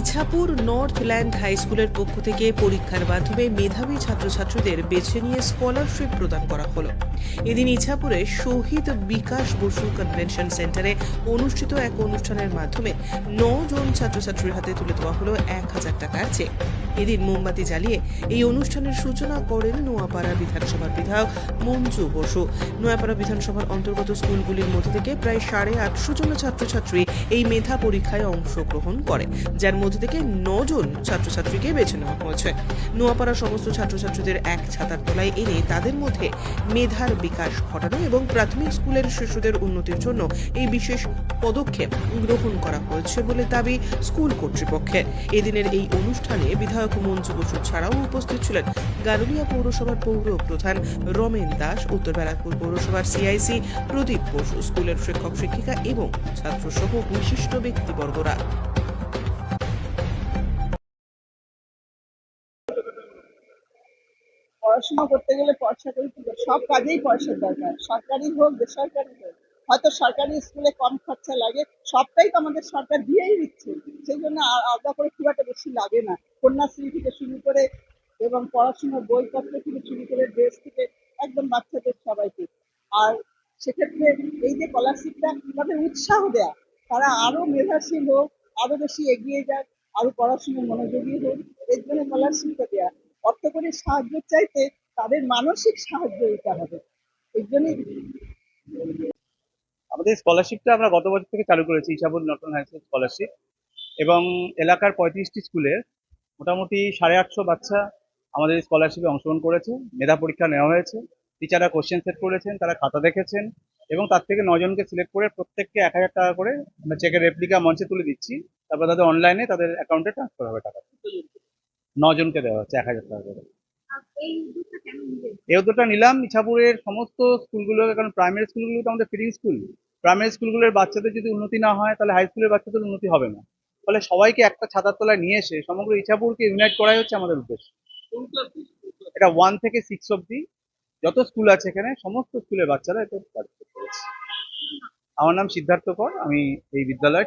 Ichapur north land high স্কুলের পক্ষ থেকে পরীক্ষার মাধ্যমে মেধাবী ছাত্রছাত্রীদের বেছে নিয়ে স্কলারশিপ প্রদান করা হলো। এদিন ইছাপুরে শহীদ বিকাশ বসু কনভেনশন সেন্টারে অনুষ্ঠিত এক অনুষ্ঠানের মাধ্যমে জন ছাত্রছাত্রীর হাতে তুলে দেওয়া হলো এক হাজার টাকার চেক। এদিন মোমবাতি জ্বালিয়ে এই অনুষ্ঠানের সূচনা করেন নোয়াপাড়া বিধানসভার বিধায়ক মঞ্জু বসু। নোয়াপাড়া বিধানসভার অন্তর্গত স্কুলগুলির মধ্যে থেকে প্রায় সাড়ে আটশো জন ছাত্রছাত্রী এই মেধা পরীক্ষায় অংশগ্রহণ করে, যার মধ্যে থেকে নজন ছাত্রছাত্রীকে বেছে নেওয়া হয়েছে। নোয়াপাড়া সমস্ত ছাত্রছাত্রীদের এক ছাতার তলায় এনে তাদের মধ্যে মেধার বিকাশ ঘটানো এবং প্রাথমিক স্কুলের শিশুদের উন্নতির জন্য এই বিশেষ পদক্ষেপ গ্রহণ করা হয়েছে বলে দাবি স্কুল কর্তৃপক্ষের। এদিনের এই অনুষ্ঠানে বিধায়ক মঞ্জু বসু ছাড়াও উপস্থিত ছিলেন গারুলিয়া পৌরসভার পৌর প্রধান রমেন দাস, উত্তর ব্যারাকপুর পৌরসভার সিআইসি প্রদীপ বসু, স্কুলের শিক্ষক, শিক্ষিকা এবং ছাত্রসহ বিশিষ্ট ব্যক্তিবর্গরা। পড়াশোনা করতে গেলে পয়সা করি সব কাজেই পয়সার দরকার। সরকারি হোক, বেসরকারি হোক। হয়তো সরকারি স্কুলে কম খরচা লাগে। সবটাই তো আমাদের সরকার দিয়েই দিচ্ছে। সেই জন্য আলাদা করে খুব একটা বেশি লাগে না। কন্যাশ্রী থেকে শুরু করে এবং পড়াশোনার বইপত্র থেকে শুরু করে ড্রেস থেকে একদম বাচ্চাদের সবাইকে। আর সেক্ষেত্রে এই যে স্কলারশিপটা তাদের উৎসাহ দেয়া। তারা আরও মেধাশীল হোক, আরও বেশি এগিয়ে যাক, আরও পড়াশোনায় মনোযোগী হোক, এর জন্য স্কলারশিপটা দেয়া। অর্থ সাহায্য চাইতে তাদের মানসিক সাহায্য দিতে হবে। এর জন্যই আমাদের স্কলারশিপটা আমরা গত বছর থেকে চালু করেছি ইসাবুল নটন হাই স্কুল স্কলারশিপ এবং এলাকার পঁয়ত্রিশটি স্কুলের মোটামুটি সাড়ে আটশো বাচ্চা আমাদের স্কলারশিপে অংশগ্রহণ করেছে। মেধা পরীক্ষা নেওয়া হয়েছে টিচাররা কোশ্চেন সেট করেছেন, তারা খাতা দেখেছেন এবং তার থেকে নজনকে সিলেক্ট করে প্রত্যেককে এক হাজার টাকা করে আমরা চেকের রেপ্লিকা মঞ্চে তুলে দিচ্ছি। তারপর তাদের অনলাইনে তাদের অ্যাকাউন্টে ট্রান্সফার হবে টাকা। নজনকে দেওয়া হচ্ছে, এক হাজার টাকা করে। এই উদ্যোগটা নিলাম ইছাপুরের সমস্ত স্কুলগুলোকে কারণ প্রাইমারি স্কুলগুলো তো আমাদের ফিডিং স্কুল প্রাইমারি স্কুলগুলোর বাচ্চাদের যদি উন্নতি না হয় তাহলে হাই স্কুলের বাচ্চাদের উন্নতি হবে না। ফলে সবাইকে একটা ছাতার তলায় নিয়ে এসে সমগ্র ইছাপুরকে ইউনাইট করাই হচ্ছে আমাদের উদ্দেশ্য। এটা ওয়ান থেকে সিক্স অব্দি যত স্কুল আছে এখানে সমস্ত স্কুলের বাচ্চারা এতে পার্টিসিপেট করেছে। আমার নাম সিদ্ধার্থ কর আমি এই বিদ্যালয়ে